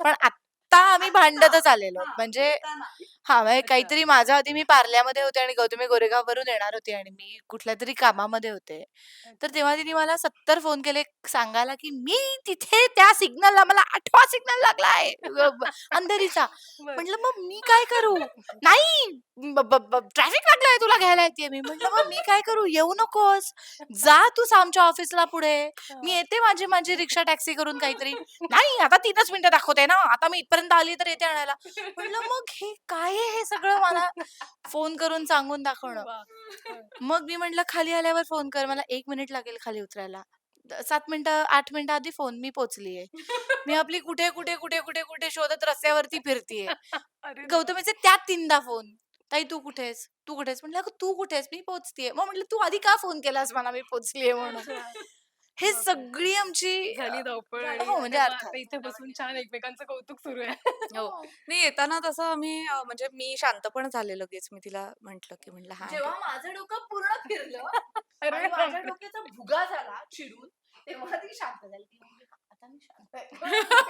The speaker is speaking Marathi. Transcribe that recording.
पण आत्ता आम्ही भांडतच आलेलो. म्हणजे हा म्हणजे काहीतरी माझ्या आधी मी पार्ल्यामध्ये होते आणि गौतमी गोरेगाववरून येणार होती आणि मी कुठल्या तरी कामामध्ये होते. तर तेव्हा तिने मला सत्तर फोन केले सांगायला की मी तिथे त्या सिग्नलला मला आठवा सिग्नल लागलाय. ब- अंधेरीचा. म्हटलं मग मी काय करू? नाही ट्रॅफिक लागलाय तुला घ्यायला येते. मी म्हटलं मग मी काय करू? येऊ नकोस. जा तूच आमच्या ऑफिसला पुढे. मी येते माझी माझी रिक्षा टॅक्सी करून काहीतरी. नाही आता तीनच मिनिटं दाखवते ना. आता मी इथपर्यंत आली तर येते आणायला. म्हटलं मग हे काय आहे हे सगळं मला फोन करून सांगून दाखवणं. मग मी म्हटलं खाली आल्यावर फोन कर मला एक मिनिट लागेल खाली उतरायला. सात मिनिटं आठ मिनिटं आधी फोन मी पोचलीये. मी आपली कुठे कुठे कुठे कुठे कुठे शोधत रस्त्यावरती फिरतीये. गौतमीचे त्यात तीनदा फोन. ताई तू कुठेस? तू कुठेस? म्हटलं "अगं, तू कुठेस? मी पोचतीये. मग म्हटलं तू आधी का फोन केलास मला? मी पोचलीये म्हणून. हे सगळी आमची झाली धावपळ झाली, आणि हो, म्हणजे अर्थात. इथे बसून छान एकमेकांचं कौतुक सुरू आहे. हो. नाही येताना तसं आम्ही अं, म्हणजे मी शांत पण झाले लगेच. मी तिला म्हंटल की म्हटलं हा जेव्हा माझं डोकं पूर्ण फिरलं अरे आणि माझ्या. डोक्याचा भुगा झाला चिडून तेव्हा ती शांत झाली. ती म्हणाली, आता मी शांत आहे.